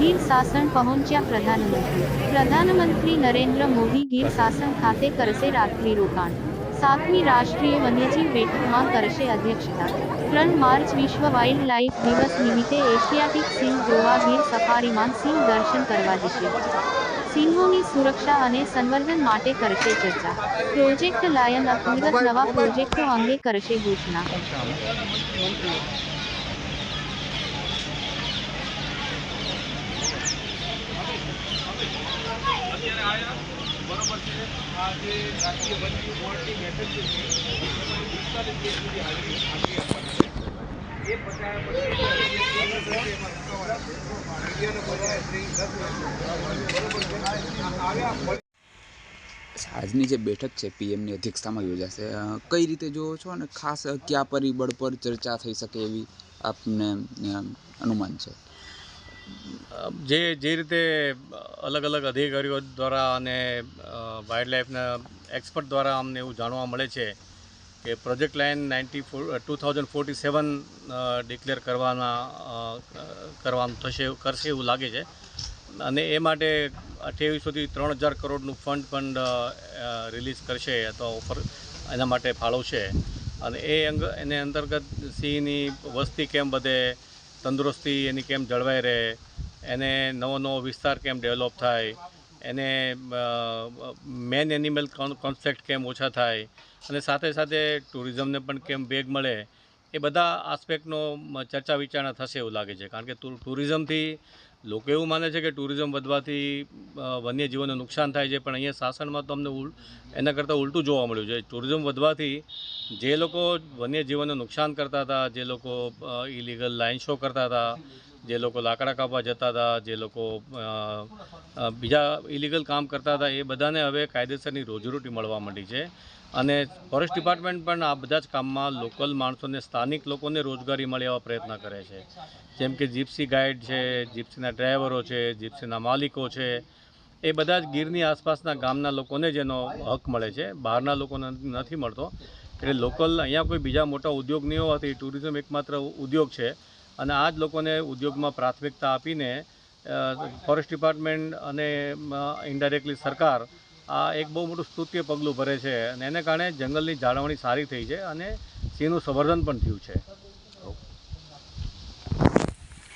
ગીર શાસન પહોંચ્યા પ્રધાનમંત્રી. પ્રધાનમંત્રી નરેન્દ્ર મોદી ગીર શાસન ખાતે કરશે રાત્રિ રોકાણ. સાતમી રાષ્ટ્રીય વન્યજીવ બેઠકમાં કરશે અધ્યક્ષતા. ત્રણ માર્ચ વિશ્વ વાઇલ્ડ લાઇફ દિવસ નિમિત્તે એશિયાટિક સિંહ જોવા ગીર સફારીમાં સિંહ દર્શન કરવા જશે. સિંહોની સુરક્ષા અને સંવર્ધન માટે કરશે ચર્ચા. પ્રોજેક્ટ લાયન અંતર્ગત નવા પ્રોજેક્ટો અંગે કરશે ઘોષણા. આજની જે બેઠક છે પીએમની અધ્યક્ષતામાં યોજાશે. કઈ રીતે જોવો છો અને ખાસ કયા પરિબળ પર ચર્ચા થઈ શકે એવી આપને અનુમાન છે? જે જે રીતે અલગ અલગ અધિકારીઓ દ્વારા અને વાઇલ્ડ લાઈફના એક્સપર્ટ દ્વારા અમને એવું જાણવા મળે છે કે project line ninety four two thousand forty seven declare કરવાના કરવાનું થશે, કરશે એવું લાગે છે. અને એ માટે અઠ્યાવીસોથી ત્રણ હજાર કરોડનું ફંડ પણ રિલીઝ કરશે અથવા ઓફર એના માટે ફાળવશે. અને એ અંગ, એને અંતર્ગત સિંહની વસ્તી કેમ વધે તંદુરસ્તી એની કેમ જળવાઈ રહે, એને નવો નવો વિસ્તાર કેમ ડેવલપ થાય, એને મેન એનિમલ કોન્સેપ્ટ કેમ ઓછા થાય, અને સાથે સાથે ટુરિઝમને પણ કેમ વેગ મળે, એ બધા આસ્પેક્ટનો ચર્ચા વિચારણા થશે એવું લાગે છે. કારણ કે ટુરિઝમથી લોકો એવું માને છે કે ટુરિઝમ વધવાથી અ, વન્યજીવોને નુકસાન થાય છે પણ અહીંયા શાસનમાં તો અમને એના કરતાં ઉલટું જોવા મળ્યું છે. ટુરિઝમ વધવાથી જે લોકો વન્યજીવોને નુકસાન કરતા હતા જે લોકો ઇલીગલ લાઇન શો કરતા હતા જે લોકો લાકડા કાપવા જતા હતા, જે લોકો બીજા ઇલીગલ કામ કરતા હતા, એ બધાને હવે કાયદેસરની રોજીરોટી મળવા માંડી છે. અને ફોરેસ્ટ ડિપાર્ટમેન્ટ પણ આ બધા જ કામમાં લોકલ માણસોને, સ્થાનિક લોકોને રોજગારી મળે એવા પ્રયત્ન કરે છે. જેમ કે જીપ્સી ગાઈડ છે જીપ્સીના ડ્રાઈવરો છે જીપ્સીના માલિકો છે, એ બધા જ ગીરની આસપાસના ગામના લોકોને જ એનો હક મળે છે. બહારના લોકોને નથી મળતો. એટલે લોકલ અહીંયા કોઈ બીજા મોટા ઉદ્યોગ નહીં હોવાથી ટુરિઝમ એકમાત્ર ઉદ્યોગ છે. અને આ જ લોકોને ઉદ્યોગમાં પ્રાથમિકતા આપીને ફોરેસ્ટ ડિપાર્ટમેન્ટ અને ઇન્ડાયરેક્ટલી સરકાર આ એક બહુ મોટું સ્તુત્ય પગલું ભરે છે અને એને કારણે જંગલની જાળવણી સારી થઈ છે અને સિંહનું સંવર્ધન પણ થયું છે.